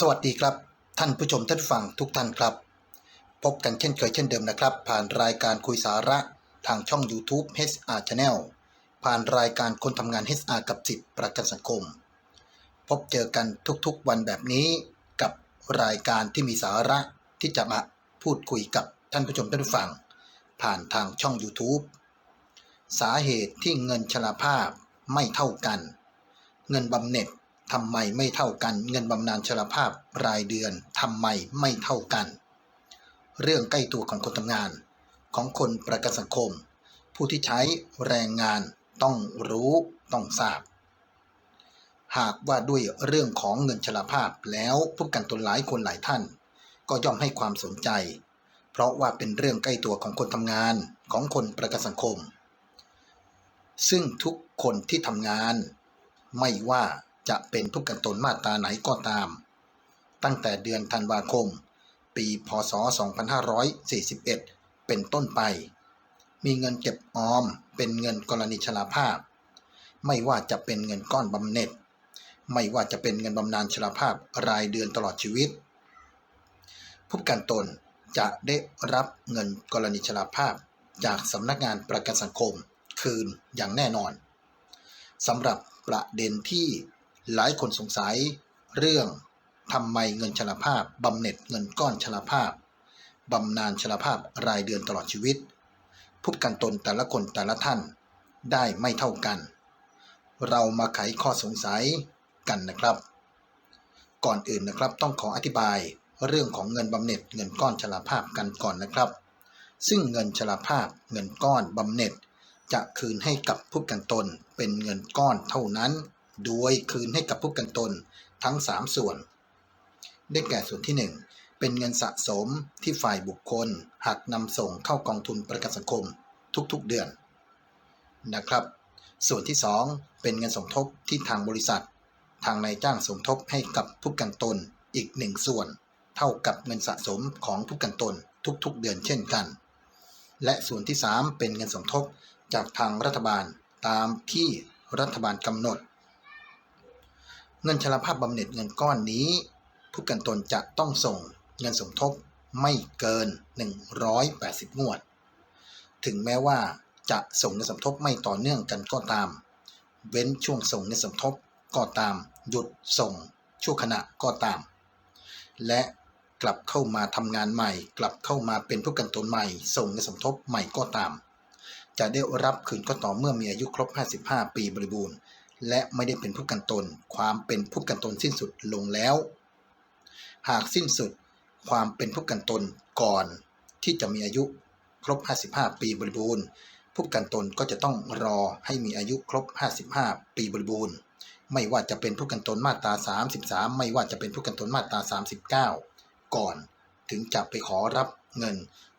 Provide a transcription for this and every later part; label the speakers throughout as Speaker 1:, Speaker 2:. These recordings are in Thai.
Speaker 1: สวัสดีครับ ท่านผู้ชมท่านฟังทุกท่านครับ พบกันเช่นเคยเช่นเดิมนะครับ ผ่านรายการคุยสาระทางช่อง YouTube HR Channel ผ่านรายการคนทำงาน HR กับสิทธิประกันสังคม พบเจอกันทุกๆวันแบบนี้กับรายการที่มีสาระที่จะมาพูดคุยกับท่านผู้ชมท่านผู้ฟัง ผ่านทางช่อง YouTube สาเหตุที่เงินชราภาพไม่เท่ากัน เงินบำเหน็จ ทำไมไม่เท่ากัน เงินบำนาญชราภาพรายเดือนทำไมไม่เท่ากัน เรื่องใกล้ตัวของคนทำงาน ของคนประกันสังคม ผู้ที่ใช้แรงงานต้องรู้ต้องทราบ หากว่าด้วยเรื่องของเงินชราภาพแล้วผู้กันตนหลายคนหลายท่าน ก็ย่อมให้ความสนใจ เพราะว่าเป็นเรื่องใกล้ตัวของคนทำงานของคนประกันสังคม ซึ่งทุกคนที่ทำงาน ไม่ว่า จะเป็นผู้กันตนมาตราไหนก็ตาม ตั้งแต่เดือนธันวาคม ปีพศ 2541 เป็นต้นไป มีเงินเก็บออมเป็นเงินกรณีชราภาพ ไม่ว่าจะเป็นเงินก้อนบำเหน็จ ไม่ว่าจะเป็นเงินบำนาญชราภาพรายเดือนตลอดชีวิต ผู้กันตนจะได้รับเงินกรณีชราภาพจากสำนักงานประกันสังคมคืนอย่างแน่นอนสำหรับประเด็นที่ หลายคนสงสัยเรื่องทำไมเงินชราภาพบำเหน็จเงินก้อนชราภาพบำนาญชราภาพรายเดือนตลอดชีวิตผู้กันตนแต่ละคนแต่ละท่านได้ไม่เท่ากัน เรามาไขข้อสงสัยกันนะครับ ก่อนอื่นนะครับต้องขออธิบายเรื่องของเงินบำเหน็จเงินก้อนชราภาพกันก่อนนะครับ ซึ่งเงินชราภาพเงินก้อนบำเหน็จจะคืนให้กับผู้กันตนเป็นเงินก้อนเท่านั้น โดยคืนให้กับผู้กันตนทั้ง 3 ส่วน ได้แก่ส่วนที่ 1 เป็นเงินสะสมที่ฝ่ายบุคคลหักนำส่งเข้ากองทุนประกันสังคมทุกๆเดือนนะครับ ส่วนที่ 2 เป็นเงินสมทบที่ทางบริษัท ทางนายจ้างสมทบให้กับผู้กันตนอีกหนึ่งส่วน เท่ากับเงินสะสมของผู้กันตนทุกๆเดือนเช่นกัน และส่วนที่ 3 เป็นเงินสมทบจากทางรัฐบาลตามที่รัฐบาลกำหนด เงินชราภาพบำเหน็จเงินก้อนนี้ ผู้กันตนจะต้องส่งเงินสมทบไม่เกิน 180 งวด ถึงแม้ว่าจะส่งเงินสมทบไม่ต่อเนื่องกันก็ตาม เว้นช่วงส่งเงินสมทบก็ตาม หยุดส่งชั่วขณะก็ตาม และกลับเข้ามาทำงานใหม่ กลับเข้ามาเป็นผู้กันตนใหม่ ส่งเงินสมทบใหม่ก็ตาม จะได้รับคืนก็ต่อเมื่อมีอายุครบ 55 ปีบริบูรณ์ และไม่ได้เป็นผู้กันตน ความเป็นผู้กันตนสิ้นสุดลงแล้ว หากสิ้นสุดความเป็นผู้กันตนก่อนที่จะมีอายุครบ 55 ปีบริบูรณ์ผู้กันตนก็จะต้องรอให้มีอายุครบ 55 ปีบริบูรณ์ ไม่ว่าจะเป็นผู้กันตนมาตรา 33 ไม่ว่าจะเป็นผู้กันตนมาตรา 39 ก่อนถึงจะไปขอรับเงิน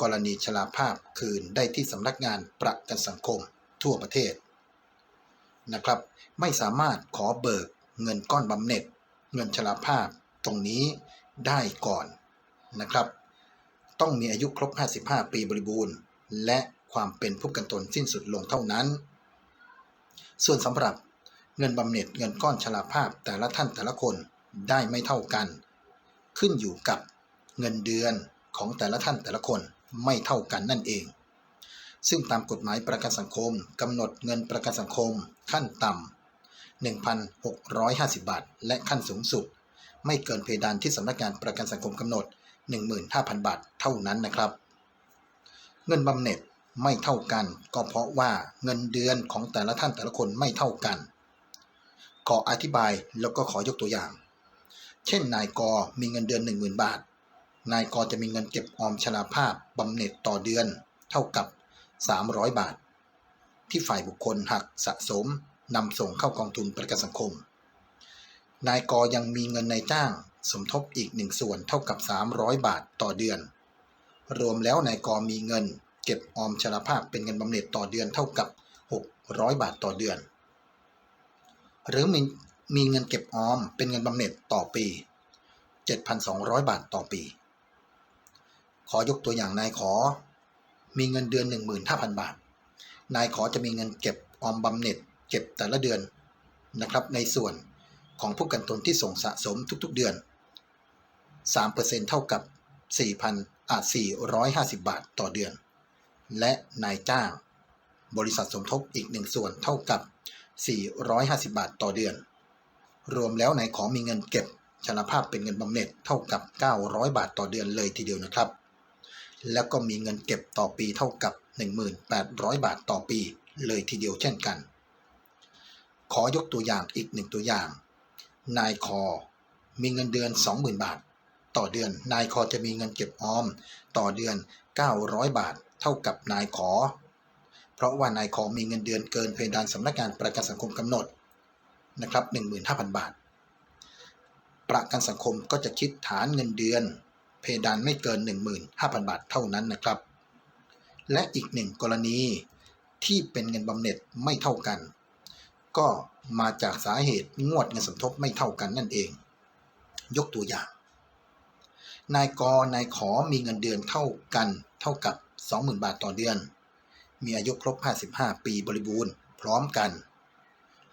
Speaker 1: กรณีชราภาพคืนได้ที่สำนักงานประกันสังคมทั่วประเทศ นะครับ ไม่สามารถขอเบิกเงินก้อนบำเหน็จ เงินชราภาพตรงนี้ได้ก่อนนะครับ ต้องมีอายุครบ 55 ปีบริบูรณ์ และความเป็นผู้กันตนสิ้นสุดลงเท่านั้น ส่วนสำหรับเงินบำเหน็จเงินก้อนชราภาพแต่ละท่านแต่ละคนได้ไม่เท่ากัน ขึ้นอยู่กับเงินเดือนของแต่ละท่านแต่ละคนไม่เท่ากันนั่นเอง ซึ่งตามกฎหมายประกันสังคมกำหนดเงินประกันสังคม ขั้นต่ำ 1,650 บาท และขั้นสูงสุด ไม่เกินเพดานที่สำนักงานประกันสังคมกำหนด 15,000 บาทเท่านั้นนะครับ เงินบำเหน็จไม่เท่ากัน ก็เพราะว่าเงินเดือนของแต่ละท่านแต่ละคนไม่เท่ากัน ขออธิบายแล้วก็ขอยกตัวอย่าง เช่น นายกมีเงินเดือน 10,000 บาท นายกจะมีเงินเก็บออมชราภาพบำเหน็จต่อเดือน เท่ากับ 300 บาท ที่ฝ่ายบุคคลหักสะสมนำส่งเข้ากองทุนประกันสังคม นายกยังมีเงินนายจ้างสมทบอีกหนึ่งส่วนเท่ากับ 300 บาทต่อเดือน รวมแล้วนายกมีเงิน เก็บออมชราภาพเป็นเงินบำเหน็จต่อเดือนเท่ากับ 600 บาทต่อเดือน หรือมีมีเงินเก็บออมเป็นเงินบำเหน็จต่อปี 7,200 บาทต่อปี ขอยกตัวอย่างนายขอ มีเงินเดือน 15,000 บาท นายขอจะมีเงินเก็บออมบำเหน็จเก็บแต่ละเดือนนะครับในส่วนของผู้กันตนที่ส่งสะสมทุกๆเดือน 3%เท่ากับ 4,000อ่า450 บาทต่อเดือน และนายจ้าง บริษัทสมทบอีกหนึ่งส่วนเท่ากับ 450 บาทต่อเดือน รวมแล้วนายขอมีเงินเก็บชราภาพเป็นเงินบำเหน็จเท่ากับ 900 บาทต่อเดือนเลยทีเดียวนะครับ แล้วก็มีเงินเก็บต่อปีเท่ากับ 1,800 บาทต่อปี เลยทีเดียวเช่นกัน ขอยกตัวอย่างอีกหนึ่งตัวอย่าง นายคอ มีเงินเดือน 20,000 บาท ต่อเดือน นายคอจะมีเงินเก็บออม ต่อเดือน 900 บาท เท่ากับนายขอ เพราะว่านายขอมีเงินเดือนเกินเพดานสำนักงานประกันสังคมกำหนดนะครับ15,000 บาท ประกันสังคมก็จะคิดฐานเงินเดือน เพดานไม่เกิน 15,000 บาทเท่านั้นนะครับ และอีกหนึ่งกรณีที่เป็นเงินบำเหน็จไม่เท่ากัน ก็มาจากสาเหตุงวดเงินสมทบไม่เท่ากันนั่นเอง ยกตัวอย่าง นายกนายขอมีเงินเดือนเท่ากันเท่ากับ 20,000 บาทต่อเดือน มีอายุครบ 55 ปีบริบูรณ์ พร้อมกัน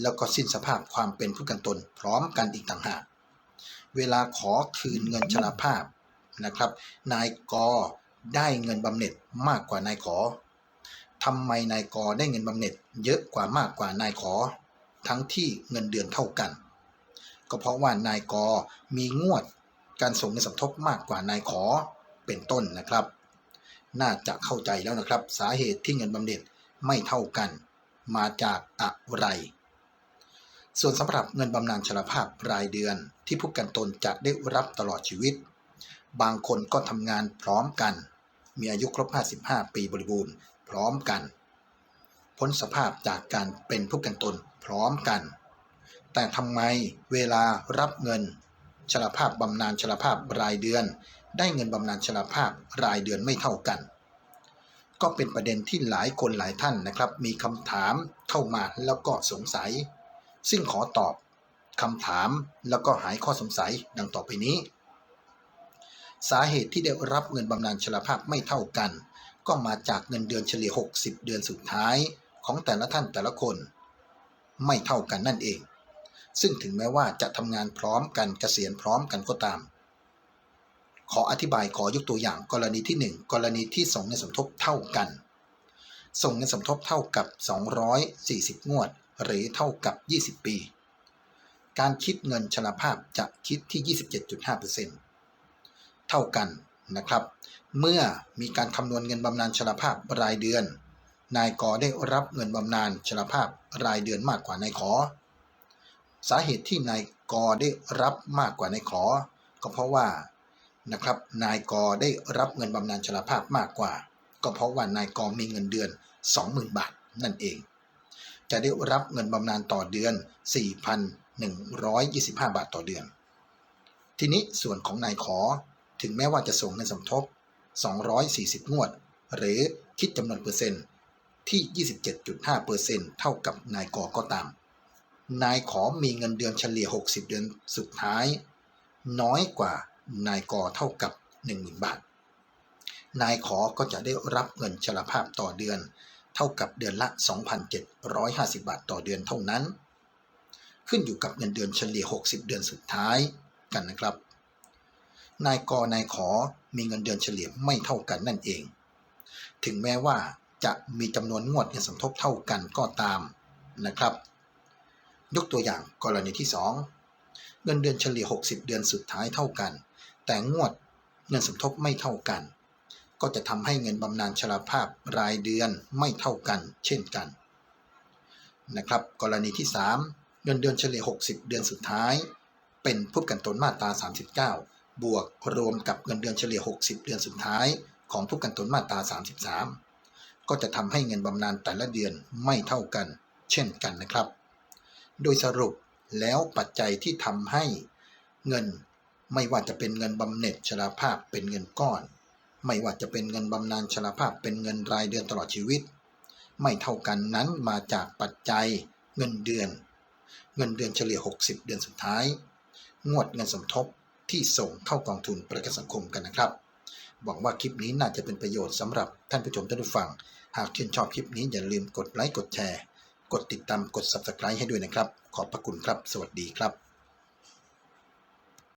Speaker 1: แล้วก็สิ้นสภาพความเป็นผู้กันตนพร้อมกันอีกต่างหากเวลาขอคืนเงินชราภาพ นะครับ นายกได้เงินบำเหน็จมากกว่านายขอทำไมนายกได้เงินบำเหน็จเยอะกว่ามากกว่านายขอ ทั้งที่เงินเดือนเท่ากัน ก็เพราะว่านายกมีงวดการส่งเงินสมทบมากกว่านายขอเป็นต้นนะครับ น่าจะเข้าใจแล้วนะครับ สาเหตุที่เงินบำเหน็จไม่เท่ากัน มาจากอะไร ส่วนสำหรับเงินบำนาญชราภาพรายเดือนที่ผู้กันตนจะได้รับตลอดชีวิต บางคนก็ทำงานพร้อมกัน มีอายุครบ 55 ปีบริบูรณ์ พร้อมกัน พ้นสภาพจากการเป็นผู้กันตนพร้อมกัน แต่ทำไมเวลารับเงินชราภาพบำนาญชราภาพรายเดือน ได้เงินบำนาญชราภาพรายเดือนไม่เท่ากัน ก็เป็นประเด็นที่หลายคนหลายท่านนะครับ มีคำถามเข้ามาแล้วก็สงสัย ซึ่งขอตอบคำถามแล้วก็หายข้อสงสัยดังต่อไปนี้ สาเหตุที่ได้รับเงินบำนาญชราภาพไม่เท่ากัน ก็มาจากเงินเดือนเฉลี่ย 60 เดือนสุดท้ายของแต่ละท่านแต่ละคน ไม่เท่ากันนั่นเอง ซึ่งถึงแม้ว่าจะทำงานพร้อมกันเกษียณพร้อมกันก็ตาม ขออธิบายขอยกตัวอย่างกรณีที่ 1 กรณีที่ส่งเงินสมทบเท่ากัน ส่งเงินสมทบเท่ากับ 240 งวด หรือเท่ากับ 20 ปี การคิดเงินชราภาพจะคิดที่ 27.5% เท่ากันนะครับ เมื่อมีการคำนวณเงินบำนาญชราภาพรายเดือน นายกอได้รับเงินบำนาญชราภาพรายเดือนมากกว่านายขอ สาเหตุที่นายกอได้รับมากกว่านายขอ ก็เพราะว่านะครับนายกอได้รับเงินบำนาญชราภาพมากกว่า ก็เพราะว่านายกอมีเงินเดือน 20,000 บาทนั่นเอง จะได้รับเงินบำนาญต่อเดือน 4,125 บาทต่อเดือน ทีนี้ส่วนของนายขอ ถึงแม้ว่าจะส่งเงินสมทบ 240 งวด หรือคิดจำนวนเปอร์เซ็นต์ที่ 27.5%เท่ากับนายกอก็ตาม นายขอมีเงินเดือนเฉลี่ย 60 เดือนสุดท้าย น้อยกว่านายกอเท่ากับ 10,000 บาท นายขอก็จะได้รับเงินชราภาพต่อเดือน เท่ากับเดือนละ 2,750 บาทต่อเดือนเท่านั้น ขึ้นอยู่กับเงินเดือนเฉลี่ย 60 เดือนสุดท้ายกันนะครับ นายกนายขอมีเงินเดือนเฉลี่ยไม่เท่ากันนั่นเอง ถึงแม้ว่าจะมีจำนวนงวดเงินสมทบเท่ากันก็ตามนะครับ ยกตัวอย่างกรณีที่ 2 เงินเดือนเฉลี่ย 60 เดือนสุดท้ายเท่ากัน แต่งวดเงินสมทบไม่เท่ากัน ก็จะทำให้เงินบำนาญชราภาพรายเดือนไม่เท่ากัน เช่นกันนะครับ กรณีที่ 3 เงินเดือนเฉลี่ย 60 เดือนสุดท้าย เป็นผู้กันตนมาตรา 39 บวกรวมกับเงินเดือนเฉลี่ย 60 เดือนสุดท้าย ของผู้กันตนมาตรา 33 ก็จะทำให้เงินบำนาญแต่ละเดือนไม่เท่ากัน เช่นกันนะครับ โดยสรุปแล้วปัจจัยที่ทำให้เงินไม่ว่าจะเป็นเงินบำเหน็จชราภาพเป็นเงินก้อน ไม่ว่าจะเป็นเงินบำนาญชราภาพเป็นเงินรายเดือนตลอดชีวิต ไม่เท่ากันนั้นมาจากปัจจัยเงินเดือน เงินเดือนเฉลี่ย 60 เดือนสุดท้าย งวดเงินสมทบ ที่ส่งเข้ากองทุนประกันสังคมกันนะครับหวังว่าคลิปนี้น่าจะเป็นประโยชน์สำหรับท่านผู้ชมท่านผู้ฟัง หากชื่นชอบคลิปนี้อย่าลืมกดไลค์กดแชร์ กดติดตามกด subscribe ให้ด้วยนะครับ ขอบพระคุณครับ สวัสดีครับ